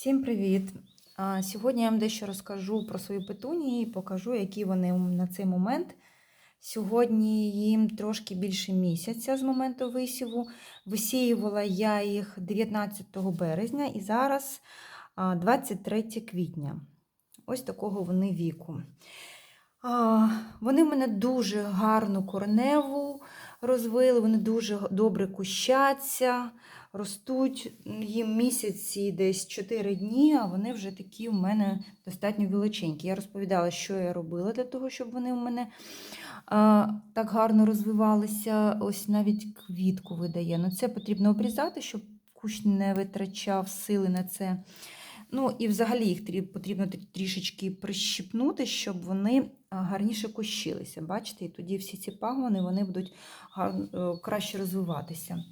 Всім привіт! Сьогодні я вам дещо розкажу про свої петунії і покажу, які вони на цей момент. Сьогодні їм трошки більше місяця з моменту висіву. Висіювала я їх 19 березня і зараз 23 квітня. Ось такого вони віку. Вони в мене дуже гарну корневу розвили, вони дуже добре кущаться ростуть їм місяці десь 4 дні, а вони вже такі в мене достатньо величенькі. Я розповідала, що я робила для того, щоб вони у мене а, так гарно розвивалися. Ось навіть квітку видає. Ну, Це потрібно обрізати, щоб кущ не витрачав сили на це. Ну і взагалі їх потрібно трішечки прищипнути, щоб вони гарніше кущилися. Бачите, і тоді всі ці пагони вони будуть гар- е, краще розвиватися.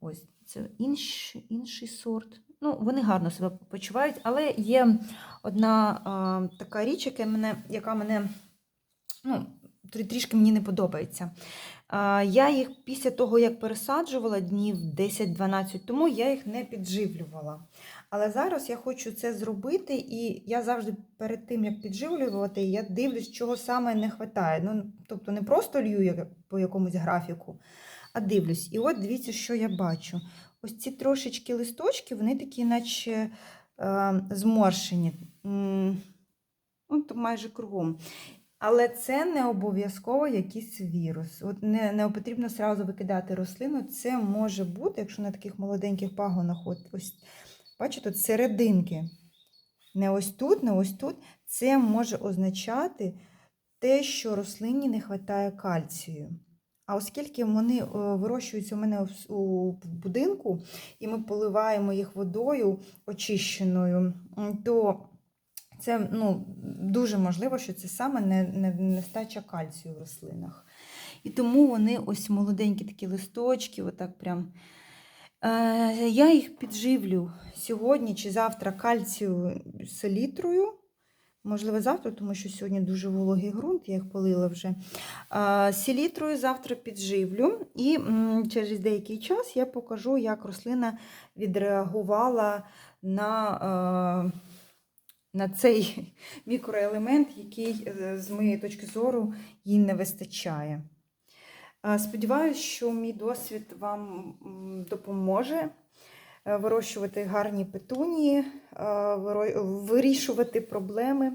Ось це інший, інший сорт. Ну, вони гарно себе почувають, але є одна а, така річ, яка мене, яка мене ну, трішки мені не подобається. Я їх після того, як пересаджувала днів 10-12 тому, я їх не підживлювала. Але зараз я хочу це зробити, і я завжди перед тим, як підживлювати, я дивлюсь, чого саме не вистачає. Ну, тобто не просто лью по якомусь графіку, а дивлюсь. І от дивіться, що я бачу. Ось ці трошечки листочки, вони такі, наче е, зморшені. Ну, майже кругом. Але це не обов'язково якийсь вірус. От не, не потрібно одразу викидати рослину. Це може бути, якщо на таких молоденьких пагонах, от ось, бачите, тут серединки. Не ось тут, не ось тут. Це може означати те, що рослині не вистачає кальцію. А оскільки вони е, вирощуються у мене у будинку, і ми поливаємо їх водою очищеною, то це ну, дуже можливо, що це саме не, не, нестача кальцію в рослинах. І тому вони ось молоденькі такі листочки, отак прям. Е, я їх підживлю сьогодні чи завтра кальцію селітрою. Можливо, завтра, тому що сьогодні дуже вологий ґрунт, я їх полила вже. Селітрою завтра підживлю, і через деякий час я покажу, як рослина відреагувала на, е, на цей мікроелемент, який, е, з моєї точки зору, їй не вистачає. Сподіваюсь, що мій досвід вам допоможе е, вирощувати гарні петунії, е, вирішувати проблеми.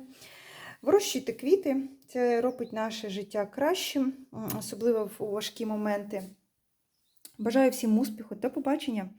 Вирощуйте квіти, це робить наше життя кращим, особливо в важкі моменти. Бажаю всім успіху. До побачення!